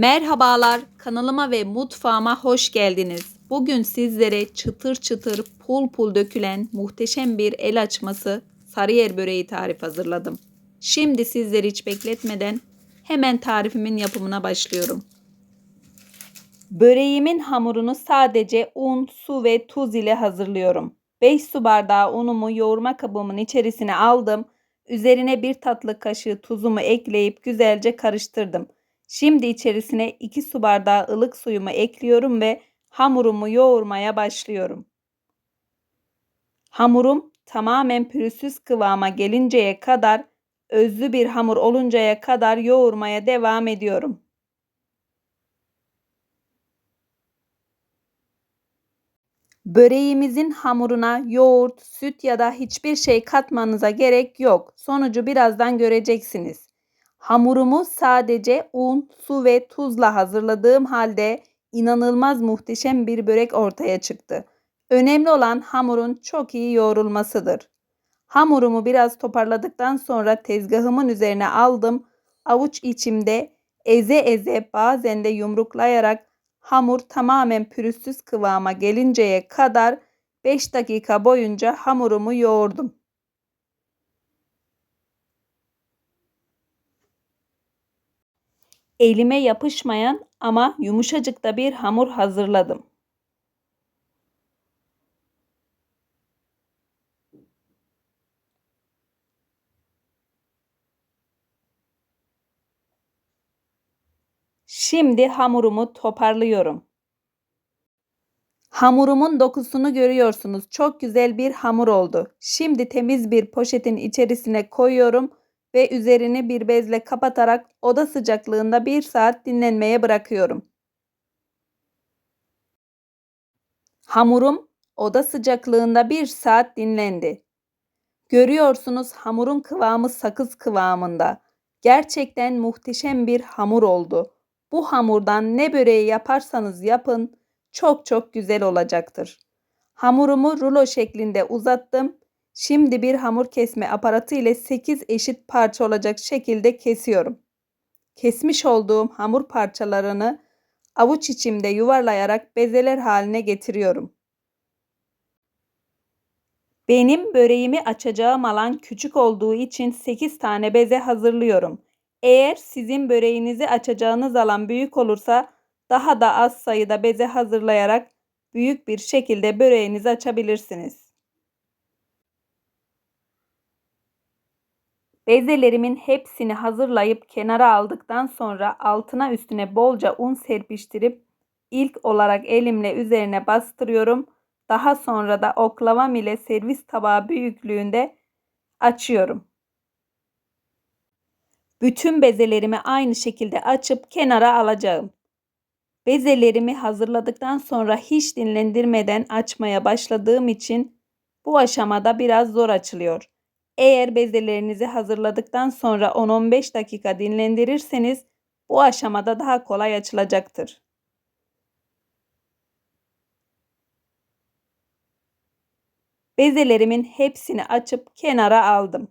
Merhabalar, kanalıma ve mutfağıma hoş geldiniz. Bugün sizlere çıtır çıtır pul pul dökülen muhteşem bir el açması sarıyer böreği tarif hazırladım. Şimdi sizleri hiç bekletmeden hemen tarifimin yapımına başlıyorum. Böreğimin hamurunu sadece un, su ve tuz ile hazırlıyorum. 5 su bardağı unumu yoğurma kabımın içerisine aldım. Üzerine bir tatlı kaşığı tuzumu ekleyip güzelce karıştırdım. Şimdi içerisine 2 su bardağı ılık suyumu ekliyorum ve hamurumu yoğurmaya başlıyorum. Hamurum tamamen pürüzsüz kıvama gelinceye kadar, özlü bir hamur oluncaya kadar yoğurmaya devam ediyorum. Böreğimizin hamuruna yoğurt, süt ya da hiçbir şey katmanıza gerek yok. Sonucu birazdan göreceksiniz. Hamurumu sadece un, su ve tuzla hazırladığım halde inanılmaz muhteşem bir börek ortaya çıktı. Önemli olan hamurun çok iyi yoğrulmasıdır. Hamurumu biraz toparladıktan sonra tezgahımın üzerine aldım. Avuç içimde eze eze bazen de yumruklayarak hamur tamamen pürüzsüz kıvama gelinceye kadar 5 dakika boyunca hamurumu yoğurdum. Elime yapışmayan ama yumuşacık da bir hamur hazırladım. Şimdi hamurumu toparlıyorum. Hamurumun dokusunu görüyorsunuz. Çok güzel bir hamur oldu. Şimdi temiz bir poşetin içerisine koyuyorum ve üzerini bir bezle kapatarak oda sıcaklığında bir saat dinlenmeye bırakıyorum. Hamurum oda sıcaklığında bir saat dinlendi. Görüyorsunuz hamurun kıvamı sakız kıvamında. Gerçekten muhteşem bir hamur oldu. Bu hamurdan ne böreği yaparsanız yapın çok çok güzel olacaktır. Hamurumu rulo şeklinde uzattım. Şimdi bir hamur kesme aparatı ile 8 eşit parça olacak şekilde kesiyorum. Kesmiş olduğum hamur parçalarını avuç içimde yuvarlayarak bezeler haline getiriyorum. Benim böreğimi açacağım alan küçük olduğu için 8 tane beze hazırlıyorum. Eğer sizin böreğinizi açacağınız alan büyük olursa daha da az sayıda beze hazırlayarak büyük bir şekilde böreğinizi açabilirsiniz. Bezelerimin hepsini hazırlayıp kenara aldıktan sonra altına üstüne bolca un serpiştirip ilk olarak elimle üzerine bastırıyorum. Daha sonra da oklavam ile servis tabağı büyüklüğünde açıyorum. Bütün bezelerimi aynı şekilde açıp kenara alacağım. Bezelerimi hazırladıktan sonra hiç dinlendirmeden açmaya başladığım için bu aşamada biraz zor açılıyor. Eğer bezelerinizi hazırladıktan sonra 10-15 dakika dinlendirirseniz bu aşamada daha kolay açılacaktır. Bezelerimin hepsini açıp kenara aldım.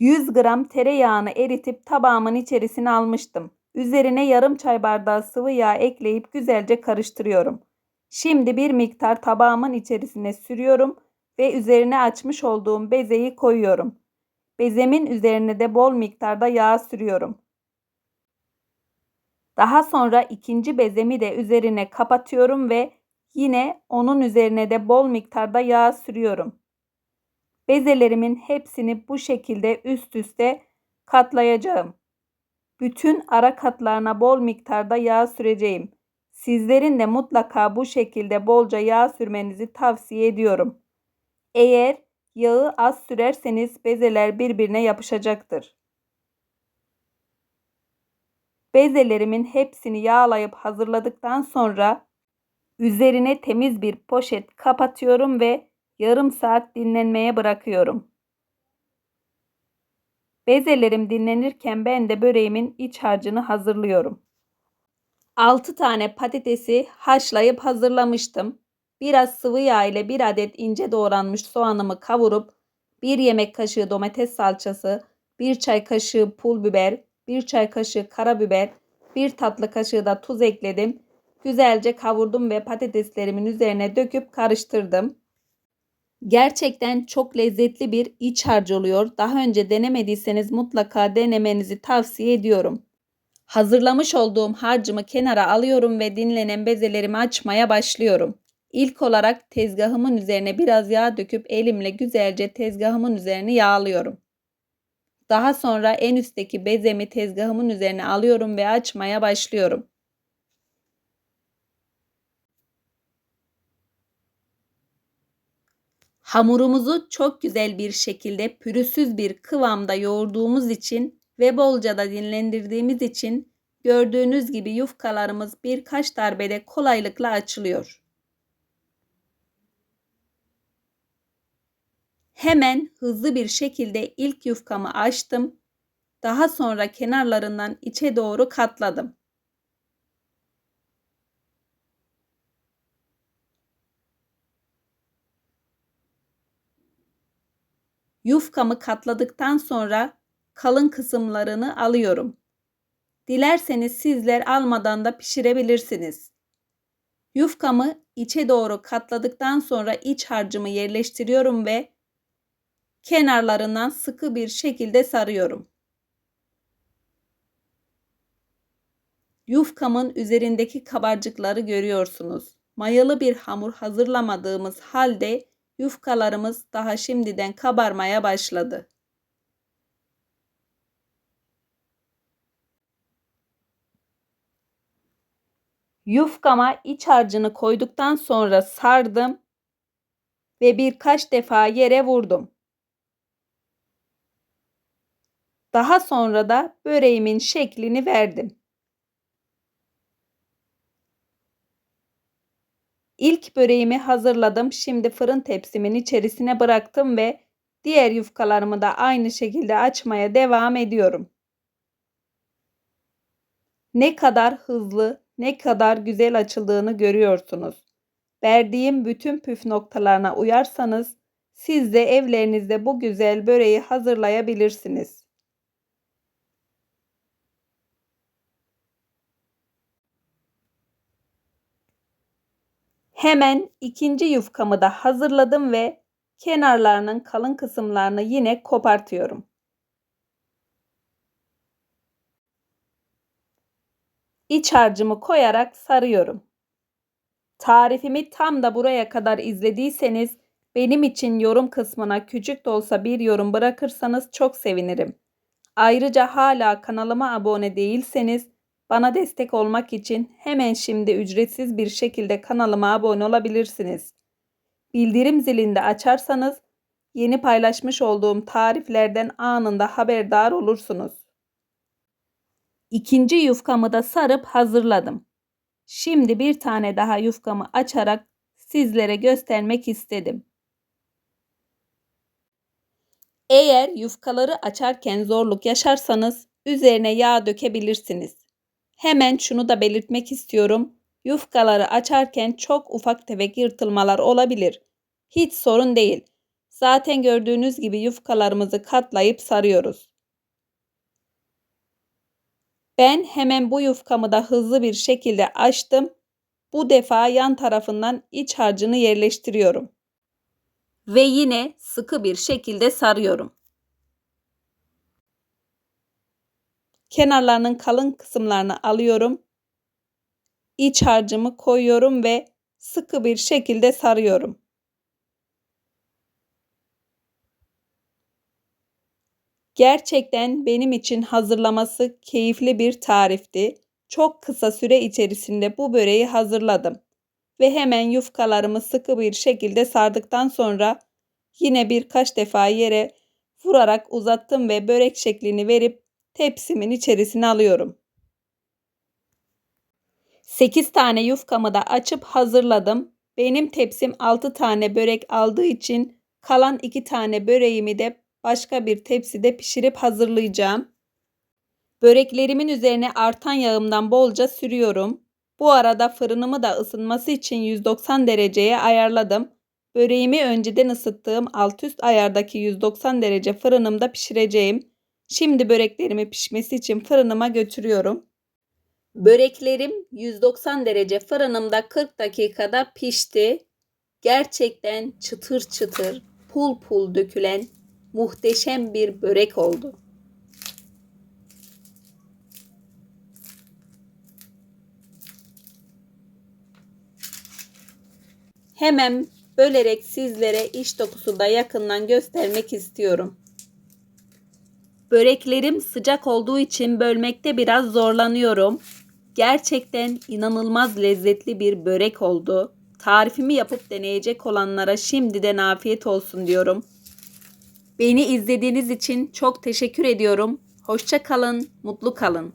...100 gram tereyağını eritip tabağımın içerisine almıştım. Üzerine yarım çay bardağı sıvı yağ ekleyip güzelce karıştırıyorum. Şimdi bir miktar tabağımın içerisine sürüyorum ve üzerine açmış olduğum bezeyi koyuyorum. Bezemin üzerine de bol miktarda yağ sürüyorum. Daha sonra ikinci bezemi de üzerine kapatıyorum ve yine onun üzerine de bol miktarda yağ sürüyorum. Bezelerimin hepsini bu şekilde üst üste katlayacağım. Bütün ara katlarına bol miktarda yağ süreceğim. Sizlerin de mutlaka bu şekilde bolca yağ sürmenizi tavsiye ediyorum. Eğer yağı az sürerseniz bezeler birbirine yapışacaktır. Bezelerimin hepsini yağlayıp hazırladıktan sonra üzerine temiz bir poşet kapatıyorum ve yarım saat dinlenmeye bırakıyorum. Bezelerim dinlenirken ben de böreğimin iç harcını hazırlıyorum. 6 tane patatesi haşlayıp hazırlamıştım. Biraz sıvı yağ ile bir adet ince doğranmış soğanımı kavurup 1 yemek kaşığı domates salçası, 1 çay kaşığı pul biber, 1 çay kaşığı karabiber, 1 tatlı kaşığı da tuz ekledim. Güzelce kavurdum ve patateslerimin üzerine döküp karıştırdım. Gerçekten çok lezzetli bir iç harcı oluyor. Daha önce denemediyseniz mutlaka denemenizi tavsiye ediyorum. Hazırlamış olduğum harcımı kenara alıyorum ve dinlenen bezelerimi açmaya başlıyorum. İlk olarak tezgahımın üzerine biraz yağ döküp elimle güzelce tezgahımın üzerine yağlıyorum. Daha sonra en üstteki bezemi tezgahımın üzerine alıyorum ve açmaya başlıyorum. Hamurumuzu çok güzel bir şekilde pürüzsüz bir kıvamda yoğurduğumuz için ve bolca da dinlendirdiğimiz için gördüğünüz gibi yufkalarımız birkaç darbede kolaylıkla açılıyor. Hemen hızlı bir şekilde ilk yufkamı açtım. Daha sonra kenarlarından içe doğru katladım. Yufkamı katladıktan sonra kalın kısımlarını alıyorum. Dilerseniz sizler almadan da pişirebilirsiniz. Yufkamı içe doğru katladıktan sonra iç harcımı yerleştiriyorum ve kenarlarından sıkı bir şekilde sarıyorum. Yufkamın üzerindeki kabarcıkları görüyorsunuz. Mayalı bir hamur hazırlamadığımız halde yufkalarımız daha şimdiden kabarmaya başladı. Yufkama iç harcını koyduktan sonra sardım ve birkaç defa yere vurdum. Daha sonra da böreğimin şeklini verdim. İlk böreğimi hazırladım. Şimdi fırın tepsimin içerisine bıraktım ve diğer yufkalarımı da aynı şekilde açmaya devam ediyorum. Ne kadar hızlı, ne kadar güzel açıldığını görüyorsunuz. Verdiğim bütün püf noktalarına uyarsanız siz de evlerinizde bu güzel böreği hazırlayabilirsiniz. Hemen ikinci yufkamı da hazırladım ve kenarlarının kalın kısımlarını yine kopartıyorum. İç harcımı koyarak sarıyorum. Tarifimi tam da buraya kadar izlediyseniz benim için yorum kısmına küçük de olsa bir yorum bırakırsanız çok sevinirim. Ayrıca hala kanalıma abone değilseniz bana destek olmak için hemen şimdi ücretsiz bir şekilde kanalıma abone olabilirsiniz. Bildirim zilini de açarsanız yeni paylaşmış olduğum tariflerden anında haberdar olursunuz. İkinci yufkamı da sarıp hazırladım. Şimdi bir tane daha yufkamı açarak sizlere göstermek istedim. Eğer yufkaları açarken zorluk yaşarsanız üzerine yağ dökebilirsiniz. Hemen şunu da belirtmek istiyorum. Yufkaları açarken çok ufak tefek yırtılmalar olabilir. Hiç sorun değil. Zaten gördüğünüz gibi yufkalarımızı katlayıp sarıyoruz. Ben hemen bu yufkamı da hızlı bir şekilde açtım. Bu defa yan tarafından iç harcını yerleştiriyorum. Ve yine sıkı bir şekilde sarıyorum. Kenarlarının kalın kısımlarını alıyorum. İç harcımı koyuyorum ve sıkı bir şekilde sarıyorum. Gerçekten benim için hazırlaması keyifli bir tarifti. Çok kısa süre içerisinde bu böreği hazırladım. Ve hemen yufkalarımı sıkı bir şekilde sardıktan sonra yine birkaç defa yere vurarak uzattım ve börek şeklini verip tepsimin içerisine alıyorum. 8 tane yufkamı da açıp hazırladım. Benim tepsim 6 tane börek aldığı için kalan 2 tane böreğimi de başka bir tepside pişirip hazırlayacağım. Böreklerimin üzerine artan yağımdan bolca sürüyorum. Bu arada fırınımı da ısınması için 190 dereceye ayarladım. Böreğimi önceden ısıttığım alt üst ayardaki 190 derece fırınımda pişireceğim. Şimdi böreklerimi pişmesi için fırınıma götürüyorum. Böreklerim 190 derece fırınımda 40 dakikada pişti. Gerçekten çıtır çıtır, pul pul dökülen muhteşem bir börek oldu. Hemen bölerek sizlere iç dokusu da yakından göstermek istiyorum. Böreklerim sıcak olduğu için bölmekte biraz zorlanıyorum. Gerçekten inanılmaz lezzetli bir börek oldu. Tarifimi yapıp deneyecek olanlara şimdiden afiyet olsun diyorum. Beni izlediğiniz için çok teşekkür ediyorum. Hoşça kalın, mutlu kalın.